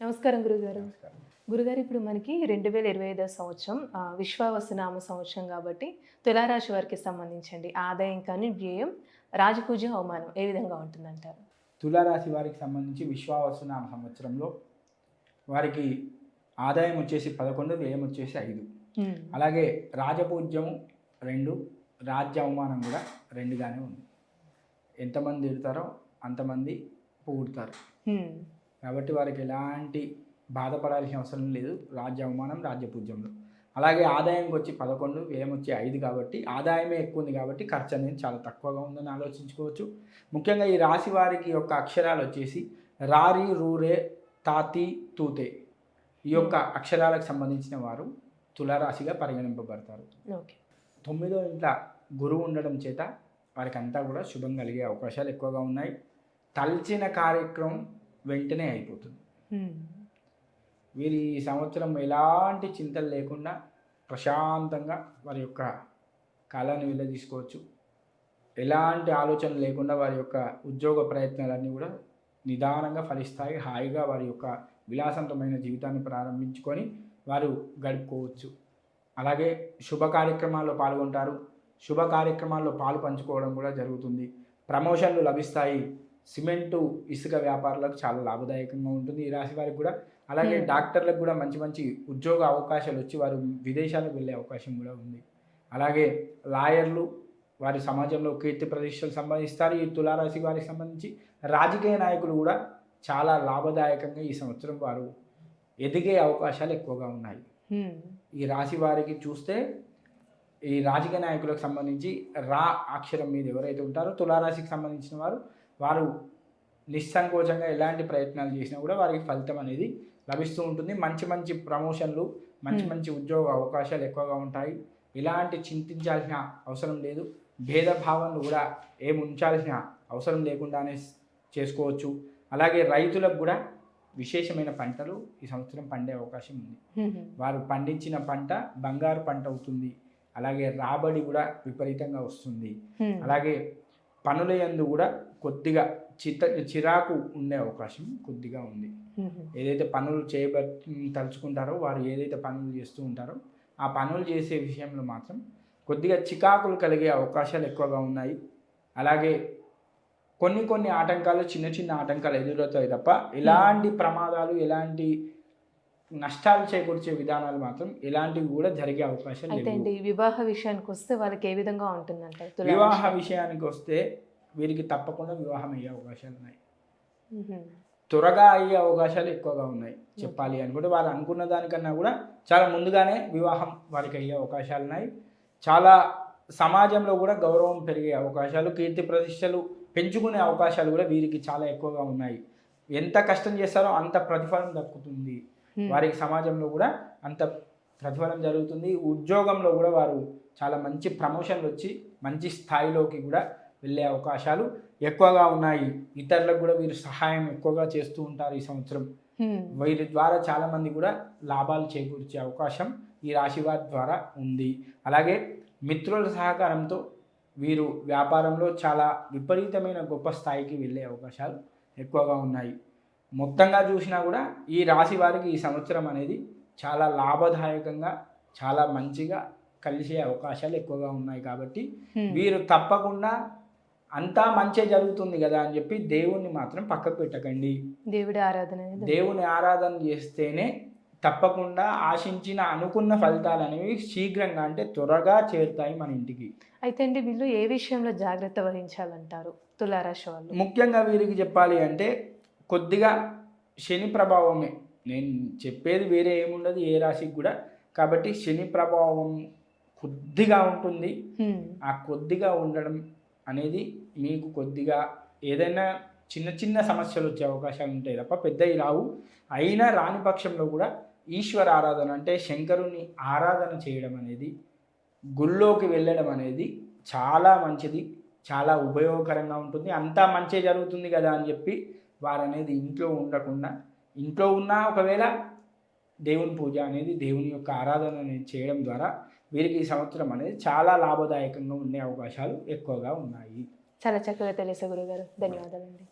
నమస్కారం గురుగారు. గురుగారు ఇప్పుడు మనకి రెండు వేల ఇరవై ఐదో సంవత్సరం విశ్వావసునామ సంవత్సరం కాబట్టి తులారాశి వారికి సంబంధించండి. ఆదాయం కానీ వ్యయం రాజపూజ అవమానం ఏ విధంగా ఉంటుందంటారు? తులారాశి వారికి సంబంధించి విశ్వావసునామ సంవత్సరంలో వారికి ఆదాయం వచ్చేసి పదకొండు వ్యయం వచ్చేసి ఐదు. అలాగే రాజపూజ్యము రెండు రాజ్య అవమానం కూడా రెండుగానే ఉంది. ఎంతమంది తిడతారో అంతమంది పొగుడతారు. కాబట్టి వారికి ఎలాంటి బాధపడాల్సిన అవసరం లేదు. రాజ్య అవమానం రాజ్యపూజ్యంలో అలాగే ఆదాయంకి వచ్చి పదకొండు వ్యయం వచ్చి ఐదు కాబట్టి ఆదాయమే ఎక్కువ ఉంది కాబట్టి ఖర్చు అనేది చాలా తక్కువగా ఉందని ఆలోచించుకోవచ్చు. ముఖ్యంగా ఈ రాశి వారికి యొక్క అక్షరాలు వచ్చేసి రారి రూరే తాతి తూతే ఈ యొక్క అక్షరాలకు సంబంధించిన వారు తులారాశిగా పరిగణింపబడతారు. ఓకే. తొమ్మిదో ఇంట్లో గురువు ఉండడం చేత వారికి అంతా కూడా శుభం కలిగే అవకాశాలు ఎక్కువగా ఉన్నాయి. తలచిన కార్యక్రమం వెంటనే అయిపోతుంది. వీరి ఈ సంవత్సరం ఎలాంటి చింతలు లేకుండా ప్రశాంతంగా వారి యొక్క కాలాన్ని వెళ్ళదీసుకోవచ్చు ఎలాంటి ఆలోచన లేకుండా వారి యొక్క ఉద్యోగ ప్రయత్నాలన్నీ కూడా నిదానంగా ఫలిస్తాయి హాయిగా వారి యొక్క విలాసవంతమైన జీవితాన్ని ప్రారంభించుకొని వారు గడుపుకోవచ్చు. అలాగే శుభ కార్యక్రమాల్లో పాల్గొంటారు. శుభ కార్యక్రమాల్లో పాలు పంచుకోవడం కూడా జరుగుతుంది. ప్రమోషన్లు లభిస్తాయి. సిమెంటు ఇసుక వ్యాపారులకు చాలా లాభదాయకంగా ఉంటుంది ఈ రాశి వారికి కూడా అలాగే Hmm. డాక్టర్లకు కూడా మంచి మంచి ఉద్యోగ అవకాశాలు వచ్చి వారు విదేశాలకు వెళ్ళే అవకాశం కూడా ఉంది అలాగే లాయర్లు వారి సమాజంలో కీర్తి ప్రతిష్టలు సంపాదిస్తారు ఈ తులారాశి వారికి సంబంధించి రాజకీయ నాయకులు కూడా చాలా లాభదాయకంగా ఈ సంవత్సరం వారు ఎదిగే అవకాశాలు ఎక్కువగా ఉన్నాయి హ్మ్. ఈ రాశి వారికి చూస్తే ఈ రాజకీయ నాయకులకు సంబంధించి రా అక్షరం మీద ఎవరైతే ఉంటారో తులారాశికి సంబంధించిన వారు వారు నిస్సంకోచంగా ఎలాంటి ప్రయత్నాలు చేసినా కూడా వారికి ఫలితం అనేది లభిస్తూ ఉంటుంది. మంచి మంచి ప్రమోషన్లు మంచి. మంచి ఉద్యోగ అవకాశాలు ఎక్కువగా ఉంటాయి. ఇలాంటి చింతించాల్సిన అవసరం లేదు. భేదభావాలు కూడా ఏం ఉంచాల్సిన అవసరం లేకుండానే చేసుకోవచ్చు. అలాగే రైతులకు కూడా విశేషమైన పంటలు ఈ సంవత్సరం పండే అవకాశం ఉంది. వారు పండించిన పంట బంగారు పంట అవుతుంది. అలాగే రాబడి కూడా విపరీతంగా వస్తుంది. అలాగే పనుల యందు కూడా కొద్దిగా చిత చిరాకు ఉండే అవకాశం కొద్దిగా ఉంది. ఏదైతే పనులు చేయబ తలుచుకుంటారో వారు ఏదైతే పనులు చేస్తూ ఉంటారో ఆ పనులు చేసే విషయంలో మాత్రం కొద్దిగా చికాకులు కలిగే అవకాశాలు ఎక్కువగా ఉన్నాయి. అలాగే కొన్ని కొన్ని ఆటంకాలు చిన్న చిన్న ఆటంకాలు ఎదురవుతాయి తప్ప ఎలాంటి ప్రమాదాలు ఎలాంటి నష్టాలు చేకూర్చే విధానాలు మాత్రం ఎలాంటివి కూడా జరిగే అవకాశాలు అయితే అండి వివాహ విషయానికి వస్తే వాళ్ళకి ఏ విధంగా తులారాశి వివాహ? విషయానికి వస్తే వీరికి తప్పకుండా వివాహం అయ్యే అవకాశాలు ఉన్నాయి. త్వరగా అయ్యే అవకాశాలు ఎక్కువగా ఉన్నాయి చెప్పాలి అనుకుంటే వారు అనుకున్న దానికన్నా కూడా చాలా ముందుగానే వివాహం వారికి అయ్యే అవకాశాలు ఉన్నాయి చాలా సమాజంలో కూడా గౌరవం పెరిగే అవకాశాలు కీర్తి ప్రతిష్టలు పెంచుకునే అవకాశాలు కూడా వీరికి చాలా ఎక్కువగా ఉన్నాయి ఎంత కష్టం చేస్తారో అంత ప్రతిఫలం దక్కుతుంది. వారికి సమాజంలో కూడా అంత ప్రతిఫలం జరుగుతుంది. ఉద్యోగంలో కూడా వారు చాలా మంచి ప్రమోషన్లు వచ్చి మంచి స్థాయిలోకి కూడా వెళ్ళే అవకాశాలు ఎక్కువగా ఉన్నాయి. ఇతరులకు కూడా వీరు సహాయం ఎక్కువగా చేస్తూ ఉంటారు ఈ సంవత్సరం. హ్మ్. వీరి ద్వారా చాలామంది కూడా లాభాలు చేకూర్చే అవకాశం ఈ రాశి వారి ద్వారా ఉంది. అలాగే మిత్రుల సహకారంతో వీరు వ్యాపారంలో చాలా విపరీతమైన గొప్ప స్థాయికి వెళ్ళే అవకాశాలు ఎక్కువగా ఉన్నాయి. మొత్తంగా చూసినా కూడా ఈ రాశి వారికి ఈ సంవత్సరం అనేది చాలా లాభదాయకంగా చాలా మంచిగా కలిసే అవకాశాలు ఎక్కువగా ఉన్నాయి కాబట్టి. వీరు తప్పకుండా అంతా మంచే జరుగుతుంది కదా అని చెప్పి దేవుణ్ణి మాత్రం పక్కకు పెట్టకండి. దేవుడి ఆరాధన దేవుని ఆరాధన చేస్తేనే తప్పకుండా ఆశించిన అనుకున్న ఫలితాలు అనేవి శీఘ్రంగా అంటే త్వరగా చేరుతాయి మన ఇంటికి. అయితే అండి వీళ్ళు ఏ విషయంలో జాగ్రత్త వహించాలంటారు తులారాశి వాళ్ళు? ముఖ్యంగా వీరికి చెప్పాలి అంటే కొద్దిగా శని ప్రభావమే. నేను చెప్పేది వేరే ఏముండదు ఏ రాశికి కూడా. కాబట్టి శని ప్రభావం కొద్దిగా ఉంటుంది. ఆ కొద్దిగా ఉండడం అనేది మీకు కొద్దిగా ఏదైనా చిన్న చిన్న సమస్యలు వచ్చే అవకాశాలు ఉంటాయి తప్ప పెద్దవి రావు. అయినా రాని పక్షంలో కూడా ఈశ్వర ఆరాధన అంటే శంకరుని ఆరాధన చేయడం అనేది గుళ్ళోకి వెళ్ళడం అనేది చాలా మంచిది. చాలా ఉపయోగకరంగా ఉంటుంది. అంతా మంచి జరుగుతుంది కదా అని చెప్పి వారు అనేది ఇంట్లో ఉండకుండా ఇంట్లో ఉన్నా ఒకవేళ దేవుని పూజ అనేది దేవుని యొక్క ఆరాధన అనేది చేయడం ద్వారా వీరికి ఈ సంవత్సరం అనేది చాలా లాభదాయకంగా ఉండే అవకాశాలు ఎక్కువగా ఉన్నాయి. చాలా చక్కగా తెలిసే గురుగారు. ధన్యవాదాలండి.